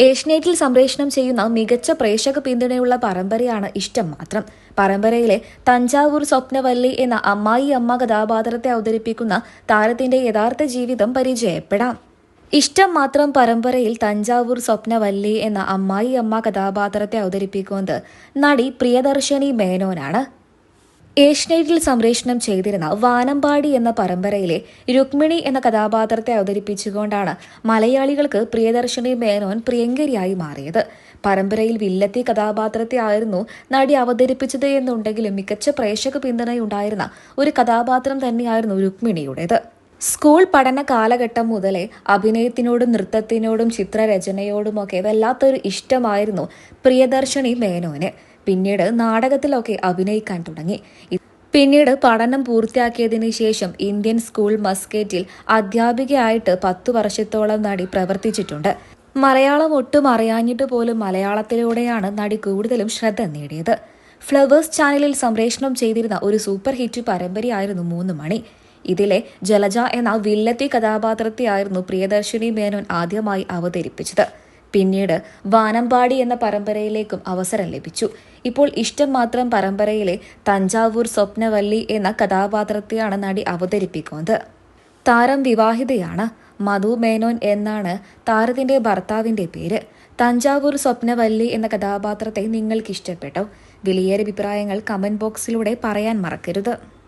ഏഷ്യനെറ്റിൽ സംപ്രേഷണം ചെയ്യുന്ന മികച്ച പ്രേക്ഷക പിന്തുണയുള്ള പരമ്പരയാണ് ഇഷ്ടം മാത്രം. പരമ്പരയിലെ തഞ്ചാവൂർ സ്വപ്നവല്ലി എന്ന അമ്മായി അമ്മ കഥാപാത്രത്തെ അവതരിപ്പിക്കുന്ന താരത്തിന്റെ യഥാർത്ഥ ജീവിതം പരിചയപ്പെടാം. ഇഷ്ടം മാത്രം പരമ്പരയിൽ തഞ്ചാവൂർ സ്വപ്നവല്ലി എന്ന അമ്മായി അമ്മ കഥാപാത്രത്തെ അവതരിപ്പിക്കുന്നത് നടി പ്രിയദർശിനി മേനോനാണ്. ഏഷ്യനെറ്റിൽ സംപ്രേഷണം ചെയ്തിരുന്ന വാനമ്പാടി എന്ന പരമ്പരയിലെ രുക്മിണി എന്ന കഥാപാത്രത്തെ അവതരിപ്പിച്ചുകൊണ്ടാണ് മലയാളികൾക്ക് പ്രിയദർശിനി മേനോൻ പ്രിയങ്കരിയായി മാറിയത്. പരമ്പരയിൽ വില്ലത്തി കഥാപാത്രത്തെ ആയിരുന്നു നടി അവതരിപ്പിച്ചത് എന്നുണ്ടെങ്കിലും മികച്ച പ്രേക്ഷക പിന്തുണയുണ്ടായിരുന്ന ഒരു കഥാപാത്രം തന്നെയായിരുന്നു രുക്മിണിയുടേത്. സ്കൂൾ പഠന കാലഘട്ടം മുതലേ അഭിനയത്തിനോടും നൃത്തത്തിനോടും ചിത്രരചനയോടുമൊക്കെ വല്ലാത്തൊരു ഇഷ്ടമായിരുന്നു പ്രിയദർശിനി മേനോന്. പിന്നീട് നാടകത്തിലൊക്കെ അഭിനയിക്കാൻ തുടങ്ങി. പിന്നീട് പഠനം പൂർത്തിയാക്കിയതിനു ശേഷം ഇന്ത്യൻ സ്കൂൾ മസ്കേറ്റിൽ അധ്യാപികയായിട്ട് പത്തു വർഷത്തോളം നടി പ്രവർത്തിച്ചിട്ടുണ്ട്. മലയാളം ഒട്ടും അറിയാഞ്ഞിട്ട് പോലും മലയാളത്തിലൂടെയാണ് നടി കൂടുതലും ശ്രദ്ധ നേടിയത്. ഫ്ലവേഴ്സ് ചാനലിൽ സംപ്രേഷണം ചെയ്തിരുന്ന ഒരു സൂപ്പർ ഹിറ്റ് പരമ്പരയായിരുന്നു മൂന്ന് മണി. ഇതിലെ ജലജ എന്ന വില്ലത്തി കഥാപാത്രത്തെയായിരുന്നു പ്രിയദർശിനി മേനോൻ ആദ്യമായി അവതരിപ്പിച്ചത്. പിന്നീട് വാനമ്പാടി എന്ന പരമ്പരയിലേക്കും അവസരം ലഭിച്ചു. ഇപ്പോൾ ഇഷ്ടം മാത്രം പരമ്പരയിലെ തഞ്ചാവൂർ സ്വപ്നവല്ലി എന്ന കഥാപാത്രത്തെയാണ് നടി അവതരിപ്പിക്കുന്നത്. താരം വിവാഹിതയാണ് മധു മേനോൻ എന്നാണ് താരത്തിന്റെ ഭർത്താവിന്റെ പേര്. തഞ്ചാവൂർ സ്വപ്നവല്ലി എന്ന കഥാപാത്രത്തെ നിങ്ങൾക്ക് ഇഷ്ടപ്പെട്ടോ വിലയേറെ അഭിപ്രായങ്ങൾ കമന്റ് ബോക്സിലൂടെ പറയാൻ മറക്കരുത്.